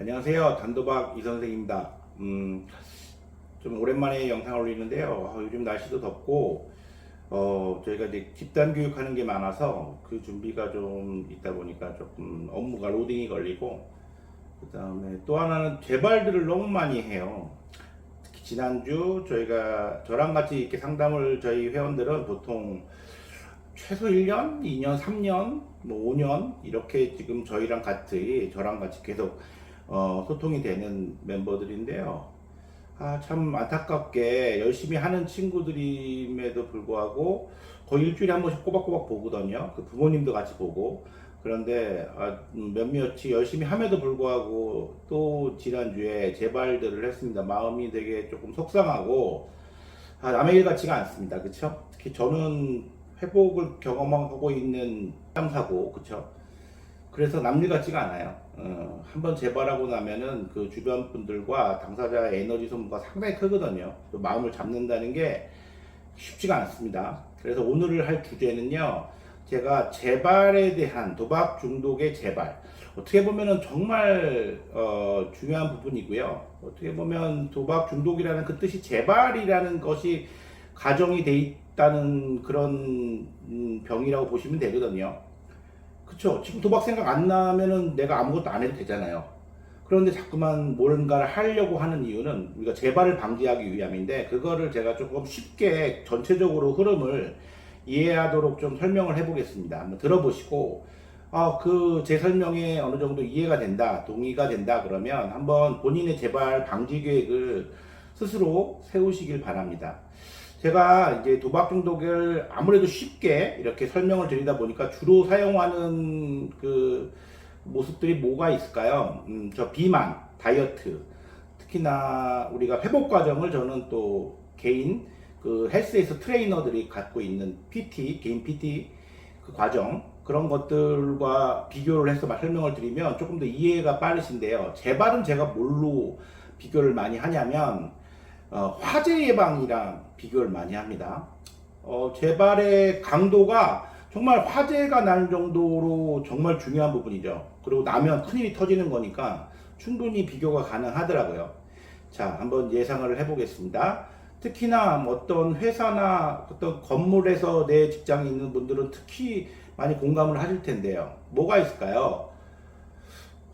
안녕하세요. 단도박 이선생입니다. 음, 좀 오랜만에 영상을 올리는데요. 아, 요즘 날씨도 덥고, 어, 저희가 이제 집단 교육하는 게 많아서 그 준비가 좀 있다 보니까 조금 업무가 로딩이 걸리고, 그 다음에 또 하나는 재발들을 너무 많이 해요. 특히 지난주 저희가 저랑 같이 이렇게 상담을 저희 회원들은 보통 최소 1년, 2년, 3년, 뭐 5년 이렇게 지금 저희랑 같이 저랑 같이 계속 어, 소통이 되는 멤버들인데요. 아, 참 안타깝게 열심히 하는 친구들임에도 불구하고 거의 일주일에 한 번씩 꼬박꼬박 보거든요. 그 부모님도 같이 보고. 그런데 아, 음, 몇몇이 열심히 함에도 불구하고 또 지난주에 재발들을 했습니다. 마음이 되게 조금 속상하고 아, 남의 일 같지가 않습니다. 그쵸? 특히 저는 회복을 경험하고 있는 땀사고, 그쵸? 그래서 남일 같지가 않아요. 어, 한번 재발하고 나면은 그 주변 분들과 당사자의 에너지 소모가 상당히 크거든요. 또 마음을 잡는다는 게 쉽지가 않습니다. 그래서 오늘 할 주제는요. 제가 재발에 대한 도박 중독의 재발. 어떻게 보면은 정말 어, 중요한 부분이고요. 어떻게 보면 도박 중독이라는 그 뜻이 재발이라는 것이 가정이 돼 있다는 그런 음, 병이라고 보시면 되거든요. 그쵸. 지금 도박 생각 안 나면은 내가 아무것도 안 해도 되잖아요. 그런데 자꾸만 뭔가를 하려고 하는 이유는 우리가 재발을 방지하기 위함인데 그거를 제가 조금 쉽게 전체적으로 흐름을 이해하도록 좀 설명을 해보겠습니다. 한번 들어보시고 아, 그제 설명에 어느 정도 이해가 된다, 동의가 된다 그러면 한번 본인의 재발 방지 계획을 스스로 세우시길 바랍니다. 제가 이제 도박 중독을 아무래도 쉽게 이렇게 설명을 드리다 보니까 주로 사용하는 그 모습들이 뭐가 있을까요? 음, 저 비만, 다이어트, 특히나 우리가 회복 과정을 저는 또 개인 그 헬스에서 트레이너들이 갖고 있는 PT, 개인 PT 그 과정 그런 것들과 비교를 해서 막 설명을 드리면 조금 더 이해가 빠르신데요. 재발은 제가 뭘로 비교를 많이 하냐면 어, 화재 예방이랑 비교를 많이 합니다. 어, 재발의 강도가 정말 화재가 날 정도로 정말 중요한 부분이죠. 그리고 나면 큰일이 터지는 거니까 충분히 비교가 가능하더라고요. 자, 한번 예상을 해보겠습니다. 특히나 뭐 어떤 회사나 어떤 건물에서 내 직장에 있는 분들은 특히 많이 공감을 하실 텐데요. 뭐가 있을까요?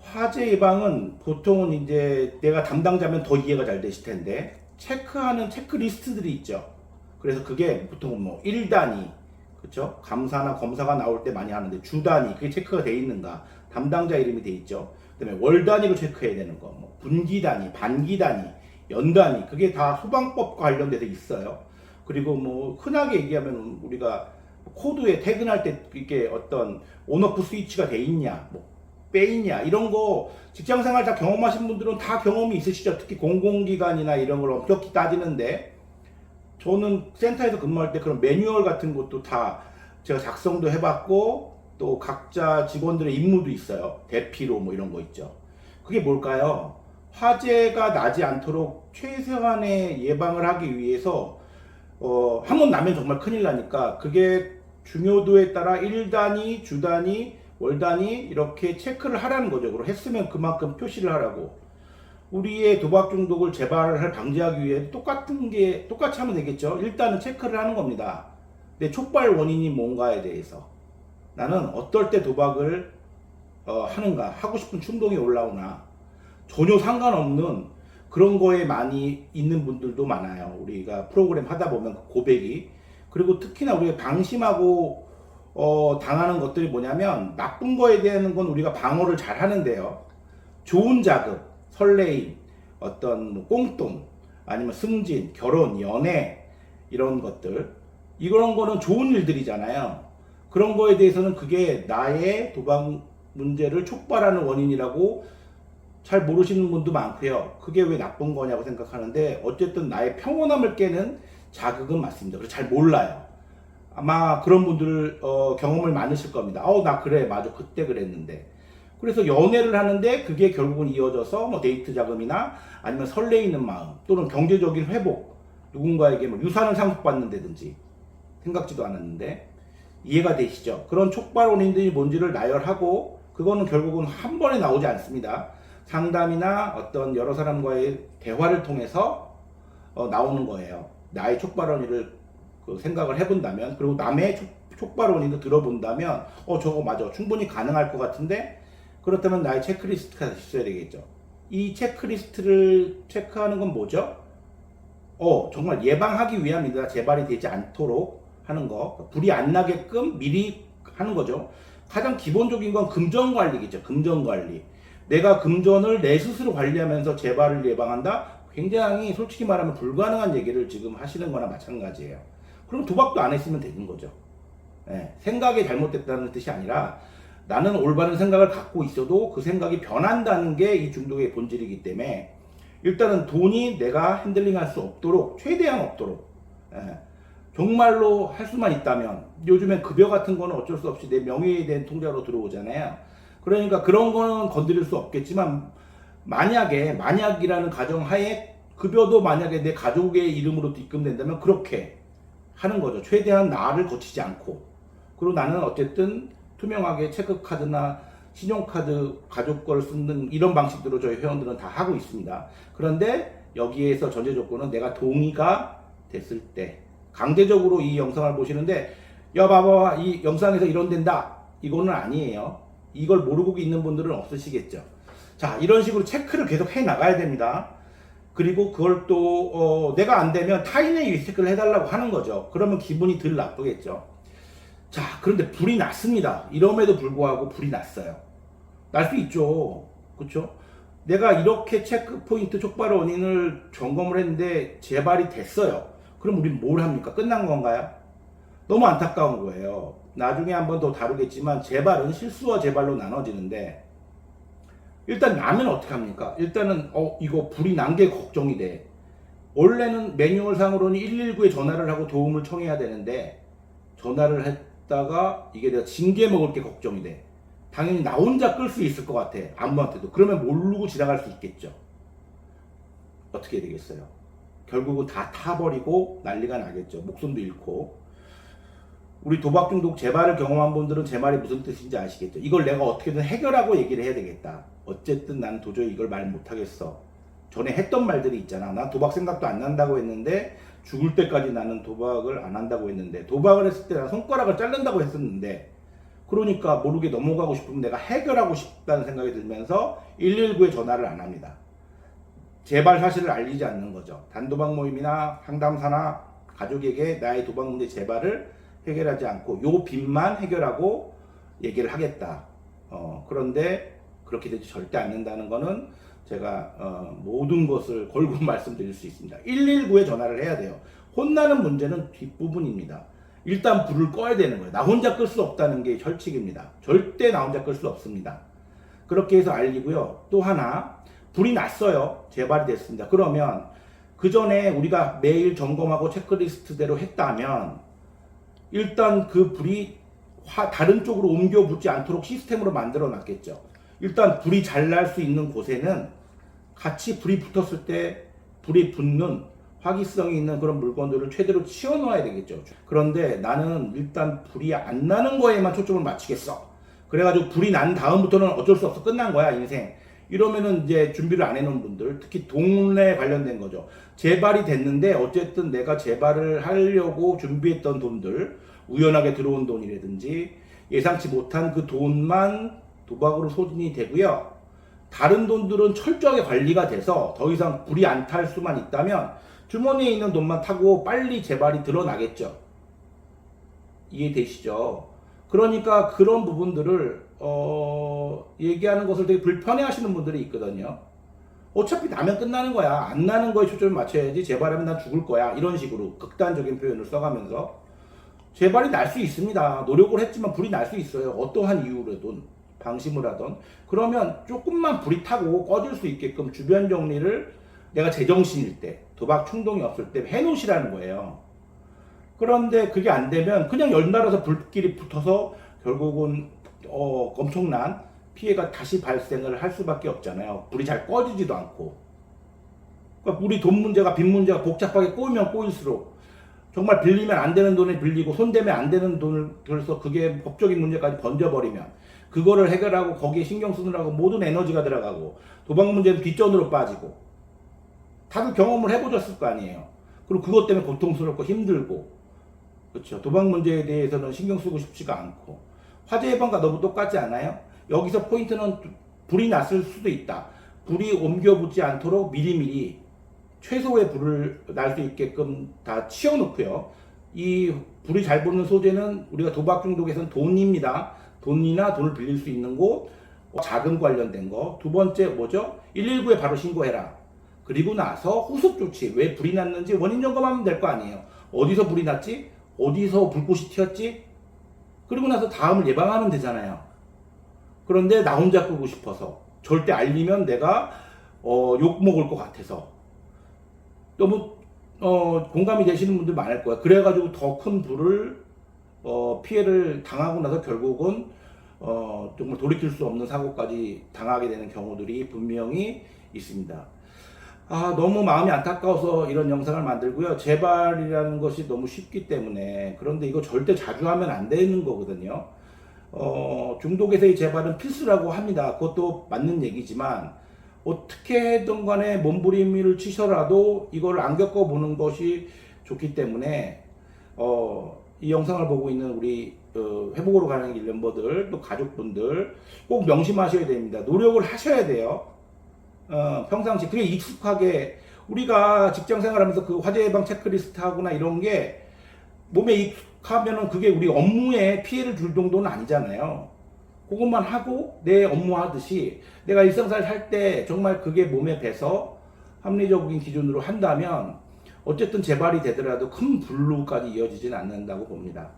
화재 예방은 보통은 이제 내가 담당자면 더 이해가 잘 되실 텐데 체크하는 체크리스트들이 있죠. 그래서 그게 보통 뭐 1단위, 그렇죠? 감사나 검사가 나올 때 많이 하는데 주 단위 그게 체크가 돼 있는가? 담당자 이름이 돼 있죠. 그다음에 월 단위로 체크해야 되는 거, 뭐 분기 단위, 반기 단위, 연 단위 그게 다 소방법과 관련돼서 있어요. 그리고 뭐 흔하게 얘기하면 우리가 코드에 퇴근할 때 이게 어떤 온오프 스위치가 돼 있냐, 뭐 빼있냐 이런 거 직장생활 다 경험하신 분들은 다 경험이 있으시죠. 특히 공공기관이나 이런 걸 엄격히 따지는데 저는 센터에서 근무할 때 그런 매뉴얼 같은 것도 다 제가 작성도 해봤고 또 각자 직원들의 임무도 있어요. 대피로 뭐 이런 거 있죠. 그게 뭘까요? 화재가 나지 않도록 최소한의 예방을 하기 위해서 어, 한 번 나면 정말 큰일 나니까 그게 중요도에 따라 1단위, 주단위, 월단위 이렇게 체크를 하라는 거죠. 그리고 했으면 그만큼 표시를 하라고. 우리의 도박 중독을 재발을 방지하기 위해 똑같은 게 똑같이 하면 되겠죠. 일단은 체크를 하는 겁니다. 내 촉발 원인이 뭔가에 대해서 나는 어떨 때 도박을 어, 하는가 하고 싶은 충동이 올라오나 전혀 상관없는 그런 거에 많이 있는 분들도 많아요. 우리가 프로그램 하다 보면 그 고백이 그리고 특히나 우리가 방심하고 어, 당하는 것들이 뭐냐면 나쁜 거에 대한 건 우리가 방어를 잘 하는데요. 좋은 자극, 설레임, 어떤 뭐 꽁돈, 아니면 승진, 결혼, 연애 이런 것들 이런 거는 좋은 일들이잖아요. 그런 거에 대해서는 그게 나의 도박 문제를 촉발하는 원인이라고 잘 모르시는 분도 많고요. 그게 왜 나쁜 거냐고 생각하는데 어쨌든 나의 평온함을 깨는 자극은 맞습니다. 그래서 잘 몰라요. 아마 그런 분들 어, 경험을 많으실 겁니다. 어, 나 그래, 맞아, 그때 그랬는데. 그래서 연애를 하는데 그게 결국은 이어져서 뭐 데이트 자금이나 아니면 설레이는 마음 또는 경제적인 회복, 누군가에게 뭐 유산을 상속받는다든지 생각지도 않았는데 이해가 되시죠? 그런 촉발 원인들이 뭔지를 나열하고 그거는 결국은 한 번에 나오지 않습니다. 상담이나 어떤 여러 사람과의 대화를 통해서 어, 나오는 거예요. 나의 촉발언니를 그 생각을 해본다면 그리고 남의 촉, 촉발언니도 들어본다면 어 저거 맞아 충분히 가능할 것 같은데 그렇다면 나의 체크리스트가 있어야 되겠죠. 이 체크리스트를 체크하는 건 뭐죠? 어 정말 예방하기 위함이다 재발이 되지 않도록 하는 거 불이 안 나게끔 미리 하는 거죠. 가장 기본적인 건 금전 관리겠죠. 금전 관리. 내가 금전을 내 스스로 관리하면서 재발을 예방한다? 굉장히 솔직히 말하면 불가능한 얘기를 지금 하시는 거나 마찬가지예요. 그럼 도박도 안 했으면 되는 거죠. 예, 생각이 잘못됐다는 뜻이 아니라 나는 올바른 생각을 갖고 있어도 그 생각이 변한다는 게 이 중독의 본질이기 때문에 일단은 돈이 내가 핸들링할 수 없도록 최대한 없도록 예, 정말로 할 수만 있다면 요즘엔 급여 같은 거는 어쩔 수 없이 내 명의에 대한 통장으로 들어오잖아요. 그러니까 그런 거는 건드릴 수 없겠지만 만약에 만약이라는 가정 하에 급여도 만약에 내 가족의 이름으로 입금된다면 그렇게 하는 거죠. 최대한 나를 거치지 않고 그리고 나는 어쨌든 투명하게 체크카드나 신용카드 가족 걸 쓰는 이런 방식으로 저희 회원들은 다 하고 있습니다. 그런데 여기에서 전제 조건은 내가 동의가 됐을 때 강제적으로 이 영상을 보시는데 야 봐봐 이 영상에서 이런 된다 이거는 아니에요. 이걸 모르고 있는 분들은 없으시겠죠. 자 이런 식으로 체크를 계속 해 나가야 됩니다. 그리고 그걸 또 어, 내가 안 되면 타인에게 이 체크를 해달라고 하는 거죠. 그러면 기분이 덜 나쁘겠죠. 자 그런데 불이 났습니다. 이럼에도 불구하고 불이 났어요. 날 수 있죠. 그렇죠? 내가 이렇게 체크 포인트 촉발 원인을 점검을 했는데 재발이 됐어요. 그럼 우린 뭘 합니까? 끝난 건가요? 너무 안타까운 거예요. 나중에 한번 더 다루겠지만 재발은 실수와 재발로 나눠지는데 일단 나면 어떻게 합니까? 일단은 어 이거 불이 난 게 걱정이 돼. 원래는 매뉴얼 상으로는 119에 전화를 하고 도움을 청해야 되는데 전화를 했다가 이게 내가 징계 먹을 게 걱정이 돼. 당연히 나 혼자 끌 수 있을 것 같아. 아무한테도. 그러면 모르고 지나갈 수 있겠죠. 어떻게 되겠어요? 결국은 다 타버리고 난리가 나겠죠. 목숨도 잃고. 우리 도박 중독 재발을 경험한 분들은 제 말이 무슨 뜻인지 아시겠죠? 이걸 내가 어떻게든 해결하고 얘기를 해야 되겠다. 어쨌든 난 도저히 이걸 말 못하겠어. 전에 했던 말들이 있잖아. 난 도박 생각도 안 난다고 했는데 죽을 때까지 나는 도박을 안 한다고 했는데 도박을 했을 때 난 손가락을 자른다고 했었는데 그러니까 모르게 넘어가고 싶으면 내가 해결하고 싶다는 생각이 들면서 119에 전화를 안 합니다. 재발 사실을 알리지 않는 거죠. 단도박 모임이나 상담사나 가족에게 나의 도박 문제 재발을 해결하지 않고 요 빚만 해결하고 얘기를 하겠다. 어, 그런데 그렇게 되지 절대 않는다는 거는 제가 어, 모든 것을 걸고 말씀드릴 수 있습니다. 119에 전화를 해야 돼요. 혼나는 문제는 뒷부분입니다. 일단 불을 꺼야 되는 거예요. 나 혼자 끌 수 없다는 게 혈칙입니다. 절대 나 혼자 끌 수 없습니다. 그렇게 해서 알리고요. 또 하나 불이 났어요. 재발이 됐습니다. 그러면 그 전에 우리가 매일 점검하고 체크리스트대로 했다면 일단 그 불이 화- 다른 쪽으로 옮겨 붙지 않도록 시스템으로 만들어 놨겠죠. 일단 불이 잘 날 수 있는 곳에는 같이 불이 붙었을 때 불이 붙는 화기성이 있는 그런 물건들을 최대로 치워 놓아야 되겠죠. 그런데 나는 일단 불이 안 나는 거에만 초점을 맞추겠어. 그래가지고 불이 난 다음부터는 어쩔 수 없어 끝난 거야 인생. 이러면은 이제 준비를 안 해놓은 분들, 특히 돈에 관련된 거죠. 재발이 됐는데 어쨌든 내가 재발을 하려고 준비했던 돈들, 우연하게 들어온 돈이라든지 예상치 못한 그 돈만 도박으로 소진이 되고요. 다른 돈들은 철저하게 관리가 돼서 더 이상 불이 안 탈 수만 있다면 주머니에 있는 돈만 타고 빨리 재발이 드러나겠죠. 이해되시죠? 그러니까 그런 부분들을 어, 얘기하는 것을 되게 불편해 하시는 분들이 있거든요. 어차피 나면 끝나는 거야. 안 나는 거에 초점을 맞춰야지. 재발하면 난 죽을 거야. 이런 식으로 극단적인 표현을 써가면서 재발이 날 수 있습니다. 노력을 했지만 불이 날 수 있어요. 어떠한 이유로든 방심을 하던 그러면 조금만 불이 타고 꺼질 수 있게끔 주변 정리를 내가 제정신일 때 도박 충동이 없을 때 해놓으시라는 거예요. 그런데 그게 안 되면 그냥 연달아서 불길이 붙어서 결국은 어, 엄청난 피해가 다시 발생을 할 수밖에 없잖아요. 불이 잘 꺼지지도 않고. 그러니까 우리 돈 문제가 빚 문제가 복잡하게 꼬이면 꼬일수록 정말 빌리면 안 되는 돈을 빌리고 손대면 안 되는 돈을 들어서 그게 법적인 문제까지 번져버리면 그거를 해결하고 거기에 신경 쓰느라고 모든 에너지가 들어가고 도박 문제는 뒷전으로 빠지고 다들 경험을 해보셨을 거 아니에요. 그리고 그것 때문에 고통스럽고 힘들고 그렇죠. 도박 문제에 대해서는 신경 쓰고 싶지가 않고 화재 예방과 너무 똑같지 않아요? 여기서 포인트는 불이 났을 수도 있다. 불이 옮겨 붙지 않도록 미리미리 최소의 불을 날 수 있게끔 다 치워놓고요. 이 불이 잘 붙는 소재는 우리가 도박 중독에서는 돈입니다. 돈이나 돈을 빌릴 수 있는 곳, 어, 자금 관련된 거. 두 번째 뭐죠? 119에 바로 신고해라. 그리고 나서 후속 조치. 왜 불이 났는지 원인 점검하면 될 거 아니에요. 어디서 불이 났지? 어디서 불꽃이 튀었지? 그리고 나서 다음을 예방하면 되잖아요. 그런데 나 혼자 끄고 싶어서 절대 알리면 내가 어, 욕 먹을 것 같아서 너무 어, 공감이 되시는 분들 많을 거야. 그래가지고 더 큰 불을 어, 피해를 당하고 나서 결국은 어, 정말 돌이킬 수 없는 사고까지 당하게 되는 경우들이 분명히 있습니다. 아, 너무 마음이 안타까워서 이런 영상을 만들고요. 재발이라는 것이 너무 쉽기 때문에 그런데 이거 절대 자주 하면 안 되는 거거든요. 어, 중독에서의 재발은 필수라고 합니다. 그것도 맞는 얘기지만 어떻게든 간에 몸부림을 치셔라도 이걸 안 겪어보는 것이 좋기 때문에 어, 이 영상을 보고 있는 우리 어, 회복으로 가는 길 멤버들 또 가족분들 꼭 명심하셔야 됩니다. 노력을 하셔야 돼요. 어, 평상시 그게 익숙하게 우리가 직장 생활하면서 그 화재 예방 체크리스트하거나 이런 게 몸에 익숙하면은 그게 우리 업무에 피해를 줄 정도는 아니잖아요. 그것만 하고 내 업무 하듯이 내가 일상생활 할 때 정말 그게 몸에 배서 합리적인 기준으로 한다면 어쨌든 재발이 되더라도 큰 불로까지 이어지지는 않는다고 봅니다.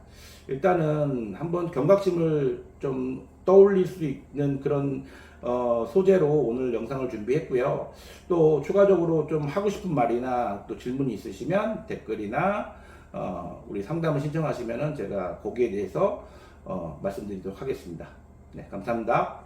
일단은 한번 경각심을 좀 떠올릴 수 있는 그런 어, 소재로 오늘 영상을 준비했고요. 또 추가적으로 좀 하고 싶은 말이나 또 질문이 있으시면 댓글이나 어, 우리 상담을 신청하시면은 제가 거기에 대해서 어, 말씀드리도록 하겠습니다. 네, 감사합니다.